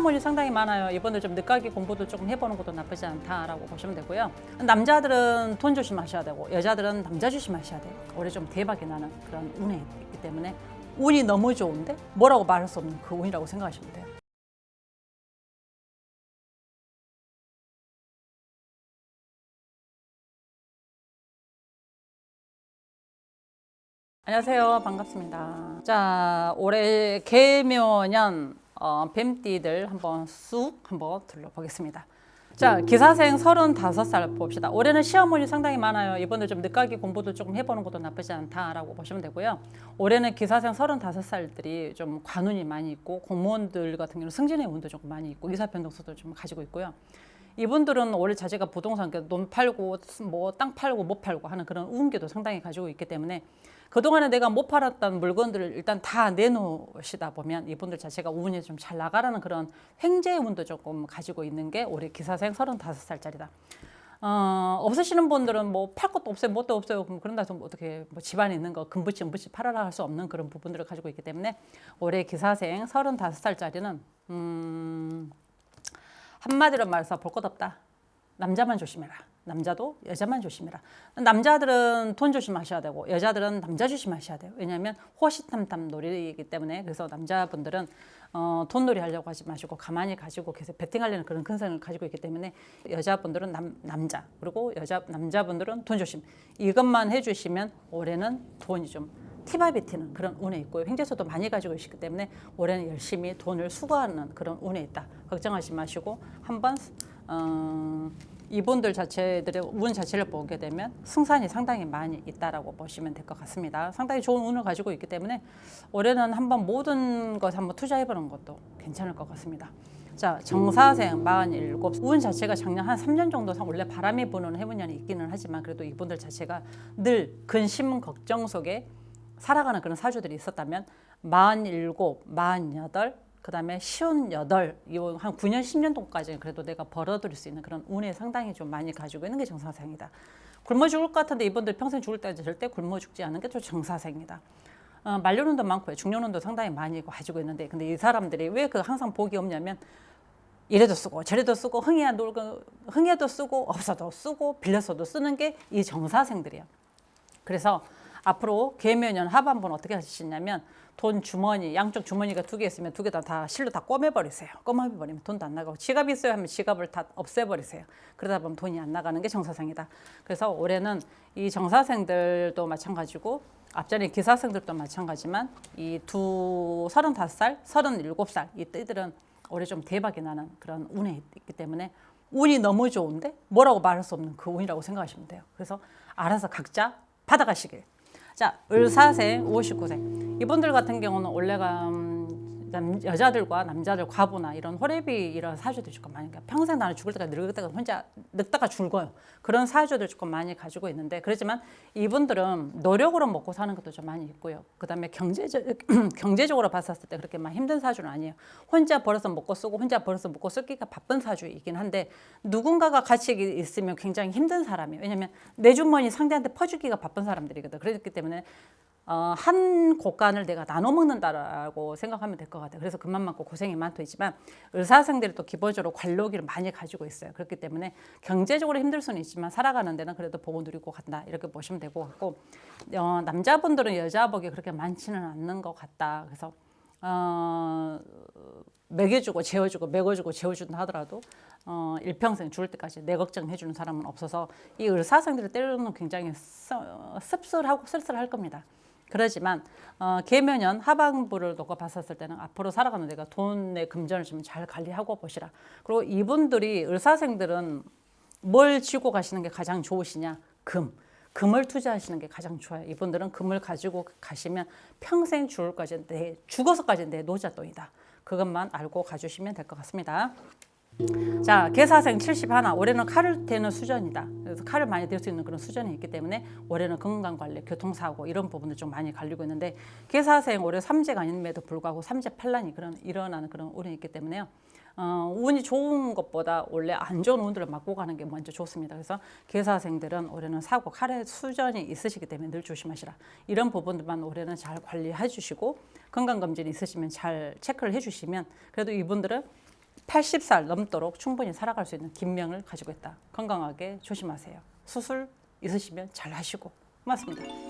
시험원이 상당히 많아요. 이번에 좀 늦가기 공부도 조금 해보는 것도 나쁘지 않다라고 보시면 되고요. 남자들은 돈 조심하셔야 되고 여자들은 남자 조심하셔야 돼요. 올해 좀 대박이 나는 그런 운이 있기 때문에 운이 너무 좋은데 뭐라고 말할 수 없는 그 운이라고 생각하시면 돼요. 안녕하세요. 반갑습니다. 자, 올해 개묘년 어, 뱀띠들 한번 쑥 한번 둘러보겠습니다. 자, 기사생 35살 봅시다. 올해는 시험원이 상당히 많아요. 이번에 좀 늦가기 공부도 조금 해보는 것도 나쁘지 않다라고 보시면 되고요. 올해는 기사생 35살들이 좀 관운이 많이 있고 공무원들 같은 경우는 승진의 운도 조금 많이 있고 이사 변동수도 좀 가지고 있고요. 이분들은 올해 자제가 부동산 그돈 팔고 뭐 땅 팔고 못 팔고 하는 그런 운기도 상당히 가지고 있기 때문에 그동안에 내가 못 팔았던 물건들을 일단 다 내놓으시다 보면 이분들 자체가 운이 좀 잘 나가라는 그런 횡재의 운도 조금 가지고 있는 게 올해 기사생 35살짜리다. 어, 없으시는 분들은 뭐 팔 것도 없어요, 뭣도 없어요. 그럼 그런다 해서 뭐 어떻게 뭐 집안에 있는 거 금붙이 은붙이 팔아라 할 수 없는 그런 부분들을 가지고 있기 때문에 올해 기사생 35살짜리는 음, 한마디로 말해서 볼 것 없다. 남자만 조심해라. 남자도 여자만 조심해라. 남자들은 돈 조심하셔야 되고 여자들은 남자 조심하셔야 돼요. 왜냐하면 호시탐탐 놀이이기 때문에 그래서 남자분들은 어, 돈놀이 하려고 하지 마시고 가만히 가지고 계속 베팅하려는 그런 근성을 가지고 있기 때문에 여자분들은 남, 남자 그리고 여자 남자분들은 돈 조심 이것만 해주시면 올해는 돈이 좀 티바비 튀는 그런 운에 있고요. 횡재수도 많이 가지고 계시기 때문에 올해는 열심히 돈을 수거하는 그런 운에 있다. 걱정하지 마시고 한번 어, 이분들 자체들의 운 자체를 보게 되면 승산이 상당히 많이 있다라고 보시면 될 것 같습니다. 상당히 좋은 운을 가지고 있기 때문에 올해는 한번 모든 것 한번 투자해보는 것도 괜찮을 것 같습니다. 자, 정사생 47. 운 자체가 작년 한 3년 정도 상 원래 바람이 부는 해운년이 있기는 하지만 그래도 이분들 자체가 늘 근심 걱정 속에 살아가는 그런 사주들이 있었다면 47, 48, 그다음에 쉬운 여덟, 이한 9년, 10년 동까지 그래도 내가 벌어들일 수 있는 그런 운에 상당히 좀 많이 가지고 있는 게 정사생이다. 굶어 죽을 것 같은데 이분들 평생 죽을 때까지 절대 굶어 죽지 않은 게또 정사생이다. 어, 말년운도 많고요. 중년운도 상당히 많이 가지고 있는데 근데 이 사람들이 왜 그 항상 복이 없냐면 이래도 쓰고 저래도 쓰고 흥이야 놀고 흥에도 쓰고 없어도 쓰고 빌려서도 쓰는 게 이 정사생들이야. 그래서 앞으로 개묘년 하반부는 어떻게 하시냐면 돈 주머니 양쪽 주머니가 두 개 있으면 두 개 다 다 실로 다 꿰매버리세요. 꿰매버리면 돈도 안 나가고 지갑이 있어요 하면 지갑을 다 없애버리세요. 그러다 보면 돈이 안 나가는 게 정사생이다. 그래서 올해는 이 정사생들도 마찬가지고 앞전에 기사생들도 마찬가지만 이 두 서른다섯 살, 서른일곱 살이 띠들은 올해 좀 대박이 나는 그런 운에 있기 때문에 운이 너무 좋은데 뭐라고 말할 수 없는 그 운이라고 생각하시면 돼요. 그래서 알아서 각자 받아가시길. 자, 을사생 59세. 이분들 같은 경우는 음, 남, 여자들과 남자들 과부나 이런 호래비 이런 사주들이 조금 많이 그러니까 평생 나는 죽을 때까지 늙을 때까지 혼자 늙다가 죽어요. 그런 사주들 조금 많이 가지고 있는데 그렇지만 이분들은 노력으로 먹고 사는 것도 좀 많이 있고요. 그다음에 경제적 경제적으로 봤었을 때 그렇게 막 힘든 사주는 아니에요. 혼자 벌어서 먹고 쓰고 혼자 벌어서 먹고 쓰기가 바쁜 사주이긴 한데 누군가가 같이 있으면 굉장히 힘든 사람이에요. 왜냐하면 내 주머니 상대한테 퍼주기가 바쁜 사람들이거든. 그렇기 때문에 어, 한 곳간을 내가 나눠 먹는다라고 생각하면 될 것 같아요. 그래서 그만 많고 고생이 많더있지만 의사생들이 또 기본적으로 관록기를 많이 가지고 있어요. 그렇기 때문에 경제적으로 힘들 수는 있지만 살아가는 데는 그래도 보고 누리고 간다 이렇게 보시면 될 것 같고 어, 남자분들은 여자복이 그렇게 많지는 않는 것 같다. 그래서 어, 먹여주고 재워주고 먹여주고 재워준다 하더라도 어, 일평생 죽을 때까지 내 걱정해주는 사람은 없어서 이 의사생들을 때로는 굉장히 씁- 씁쓸하고 쓸쓸할 겁니다. 그렇지만 어, 개묘년 하반부를 놓고 봤었을 때는 앞으로 살아가는 내가 돈의 금전을 좀 잘 관리하고 보시라. 그리고 이분들이 의사생들은 뭘 쥐고 가시는 게 가장 좋으시냐? 금. 금을 투자하시는 게 가장 좋아요. 이분들은 금을 가지고 가시면 평생 죽을까지 내 죽어서까지 내 노잣돈이다. 그것만 알고 가주시면 될 것 같습니다. 자, 개사생 71. 올해는 칼을 대는 수전이다. 그래서 칼을 많이 댈 수 있는 그런 수전이 있기 때문에 올해는 건강 관리, 교통사고 이런 부분을 좀 많이 갈리고 있는데 개사생 올해 삼재가 아님에도 불구하고 삼재 판란이 그런 일어나는 그런 운이 있기 때문에요. 어, 운이 좋은 것보다 원래 안 좋은 운들을 맞고 가는 게 먼저 좋습니다. 그래서 개사생들은 올해는 사고, 칼의 수전이 있으시기 때문에 늘 조심하시라. 이런 부분들만 올해는 잘 관리해 주시고 건강검진이 있으시면 잘 체크를 해 주시면 그래도 이분들은 80살 넘도록 충분히 살아갈 수 있는 김명을 가지고 있다. 건강하게 조심하세요. 수술 있으시면 잘 하시고. 고맙습니다.